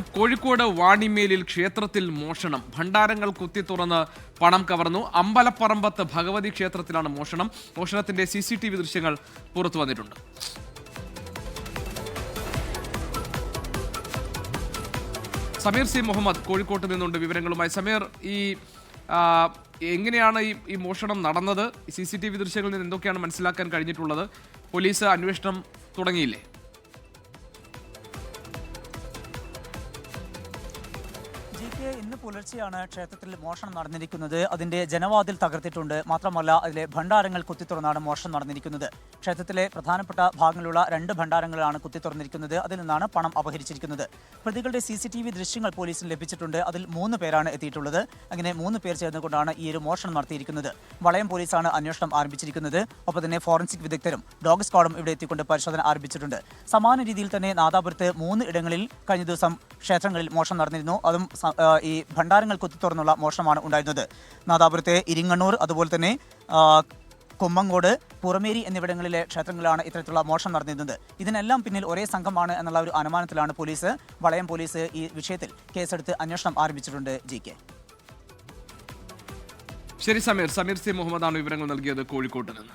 കോഴിക്കോട് വാണിമേലിൽ ക്ഷേത്രത്തിൽ മോഷണം. ഭണ്ഡാരങ്ങൾ കുത്തി തുറന്ന് പണം കവർന്നു. അമ്പലപ്പറമ്പത്ത് ഭഗവതി ക്ഷേത്രത്തിലാണ് മോഷണം. മോഷണത്തിന്റെ സി സി ടി വി ദൃശ്യങ്ങൾ പുറത്തു വന്നിട്ടുണ്ട്. സമീർ സി മുഹമ്മദ് കോഴിക്കോട്ട് നിന്നുണ്ട് വിവരങ്ങളുമായി. സമീർ ഈ എങ്ങനെയാണ് ഈ ഈ മോഷണം നടന്നത്? സി സി ടി വി ദൃശ്യങ്ങളിൽ നിന്ന് എന്തൊക്കെയാണ് മനസ്സിലാക്കാൻ കഴിഞ്ഞിട്ടുള്ളത്? പോലീസ് അന്വേഷണം തുടങ്ങിയില്ലേ? ജി കെ ഇന്ന് പുലർച്ചെയാണ് ക്ഷേത്രത്തിൽ മോഷണം നടന്നിരിക്കുന്നത്. അതിന്റെ ജനവാതിൽ തകർത്തിട്ടുണ്ട്. മാത്രമല്ല അതിലെ ഭണ്ഡാരങ്ങൾ കുത്തിത്തുറന്നാണ് മോഷണം നടന്നിരിക്കുന്നത്. ക്ഷേത്രത്തിലെ പ്രധാനപ്പെട്ട ഭാഗങ്ങളുള്ള രണ്ട് ഭണ്ഡാരങ്ങളാണ് കുത്തിത്തുറന്നിരിക്കുന്നത്. അതിൽ നിന്നാണ് പണം അപഹരിച്ചിരിക്കുന്നത്. പ്രതികളുടെ സി സി ടി വി ദൃശ്യങ്ങൾ പോലീസിന് ലഭിച്ചിട്ടുണ്ട്. അതിൽ മൂന്ന് പേരാണ് എത്തിയിട്ടുള്ളത്. അങ്ങനെ മൂന്ന് പേർ ചേർന്നുകൊണ്ടാണ് ഈ ഒരു മോഷണം നടത്തിയിരിക്കുന്നത്. വളയം പോലീസാണ് അന്വേഷണം ആരംഭിച്ചിരിക്കുന്നത്. ഒപ്പം തന്നെ ഫോറൻസിക് വിദഗ്ധരും ഡോഗ് സ്ക്വാഡും ഇവിടെ എത്തിക്കൊണ്ട് പരിശോധന ആരംഭിച്ചിട്ടുണ്ട്. സമാന രീതിയിൽ തന്നെ നാദാപുരത്ത് മൂന്ന് ഇടങ്ങളിൽ കഴിഞ്ഞ ദിവസം ക്ഷേത്രങ്ങളിൽ മോഷണം നടന്നിരുന്നു. അതും ഈ ഭണ്ഡാരങ്ങൾ കുത്തിത്തുറന്നുള്ള മോഷണമാണ് ഉണ്ടായിരുന്നത്. നാദാപുരത്തെ ഇരിങ്ങണ്ണൂർ അതുപോലെ തന്നെ കുമ്മങ്ങോട് പുറമേരി എന്നിവിടങ്ങളിലെ ക്ഷേത്രങ്ങളിലാണ് ഇത്തരത്തിലുള്ള മോഷണം നടന്നിരുന്നത്. ഇതിനെല്ലാം പിന്നിൽ ഒരേ സംഘമാണ് എന്നുള്ള ഒരു അനുമാനത്തിലാണ് പോലീസ് വളയം പോലീസ് ഈ വിഷയത്തിൽ കേസെടുത്ത് അന്വേഷണം ആരംഭിച്ചിട്ടുണ്ട് ജി കെ. ശരി സമീർ. സമീർ സി മുഹമ്മദാണ് വിവരങ്ങൾ നൽകിയത് കോഴിക്കോട്ട് നിന്ന്.